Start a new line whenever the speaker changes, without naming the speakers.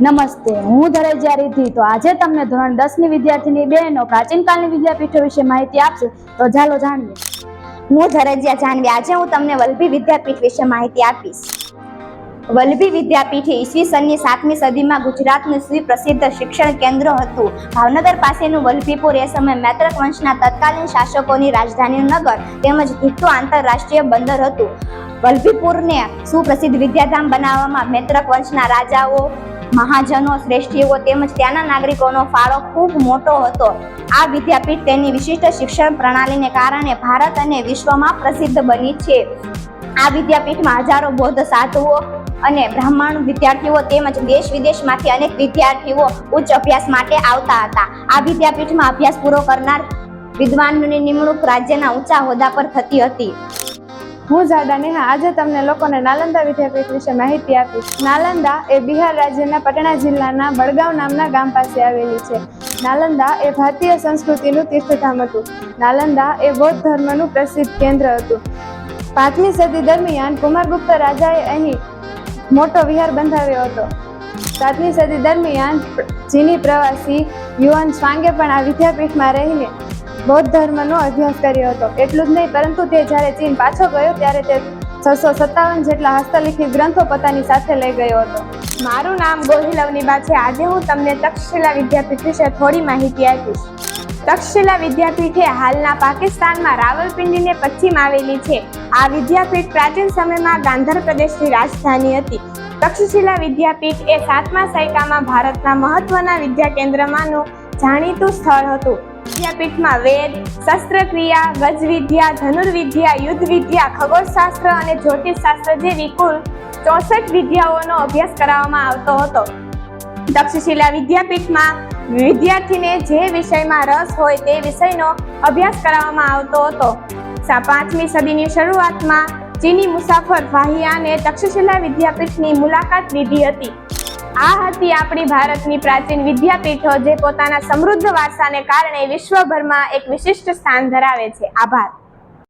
નમસ્તે, હું ધરેજિયા રિદ્ધિ. તો આજે તમને ધોરણ દસની વિદ્યાર્થીની બહેનો પ્રાચીન કાળની વિદ્યાપીઠો વિશે માહિતી આપશે, તો ચાલો જાણીએ.
હું ધરજિયા જાનવી. આજે હું તમને વલ્લભી વિદ્યાપીઠ વિશે માહિતી આપીશ. વલ્લભી વિદ્યાપીઠ ઈસવીસનની સાતમી સદીમાં ગુજરાતનું સુપ્રસિદ્ધ શિક્ષણ કેન્દ્ર હતું. ભાવનગર પાસેનું વલભીપુર એ સમયે મૈત્રક વંશના તત્કાલીન શાસકોની રાજધાની નગર તેમજ ધીકતું આંતરરાષ્ટ્રીય બંદર હતું. વલ્લભીપુરને સુપ્રસિદ્ધ વિદ્યાધામ બનાવવામાં મૈત્રક વંશના રાજાઓ મહાજનો શ્રેષ્ઠીઓ તેમજ ત્યાંના નાગરિકોનો ફાળો ખૂબ મોટો હતો. આ વિદ્યાપીઠ તેની વિશિષ્ટ શિક્ષણ પ્રણાલીને કારણે ભારત અને વિશ્વમાં પ્રસિદ્ધ બની છે. આ વિદ્યાપીઠમાં હજારો બૌદ્ધ સાધુઓ અને બ્રાહ્મણ વિદ્યાર્થીઓ તેમજ દેશ વિદેશમાંથી અનેક વિદ્યાર્થીઓ ઉચ્ચ અભ્યાસ માટે આવતા હતા. આ વિદ્યાપીઠમાં અભ્યાસ પૂરો કરનાર વિદ્વાનોની નિમણૂક રાજ્યના ઊંચા હોદ્દા પર થતી હતી.
હું ઝાડા નેહા. આજે તમને લોકોને નાલંદા વિદ્યાપીઠ વિશે માહિતી આપીશ. નાલંદા એ બિહાર રાજ્યના પટણા જિલ્લાના બડગાંવ નામના ગામ પાસે આવેલી છે. નાલંદા એ ભારતીય સંસ્કૃતિનું તીર્થધામ હતું. નાલંદા એ બૌદ્ધ ધર્મનું પ્રસિદ્ધ કેન્દ્ર હતું. પાંચમી સદી દરમિયાન કુમારગુપ્ત રાજાએ અહીં મોટો વિહાર બંધાવ્યો હતો. સાતમી સદી દરમિયાન ચીની પ્રવાસી યુવાન સ્વાંગે પણ આ વિદ્યાપીઠમાં રહીને બૌદ્ધ ધર્મનો અભ્યાસ કર્યો હતો. એટલું જ નહીં, પરંતુ તે જ્યારે ચીન પાછો ગયો ત્યારે તે છસો સત્તાવન જેટલા હસ્તલિખિત ગ્રંથો પોતાની સાથે લઈ ગયો હતો.
મારું નામ ગોહિલ અવનીબા છે આજે હું તમને તક્ષશિલા વિદ્યાપીઠ વિશે થોડી માહિતી આપીશ. તક્ષશિલા વિદ્યાપીઠ હાલના પાકિસ્તાનમાં રાવલપિંડીને પશ્ચિમ આવેલી છે. આ વિદ્યાપીઠ પ્રાચીન સમયમાં ગાંધર પ્રદેશની રાજધાની હતી. તક્ષશિલા વિદ્યાપીઠ એ સાતમા સૈકામાં ભારતના મહત્વના વિદ્યા કેન્દ્રમાંનું જાણીતું સ્થળ હતું. વિદ્યાપીઠમાં વેદ, શસ્ત્રક્રિયા, ગજવિદ્યા, ધનુર્વિદ્યા, યુદ્ધવિદ્યા, ખગોળશાસ્ત્ર અને જ્યોતિષશાસ્ત્ર જેવી કુલ ચોસઠ વિદ્યાઓનો અભ્યાસ કરાવવામાં આવતો હતો. તક્ષશિલા વિદ્યાપીઠમાં વિદ્યાર્થીને જે વિષયમાં રસ હોય તે વિષયનો અભ્યાસ કરાવવામાં આવતો હતો. પાંચમી સદીની શરૂઆતમાં ચીની મુસાફર વાહિયાને તક્ષશિલા વિદ્યાપીઠની મુલાકાત લીધી હતી. આ હતી આપણી ભારતની પ્રાચીન વિદ્યાપીઠો, જે પોતાના સમૃદ્ધ વારસાને કારણે વિશ્વભરમાં એક વિશિષ્ટ સ્થાન ધરાવે છે. આભાર.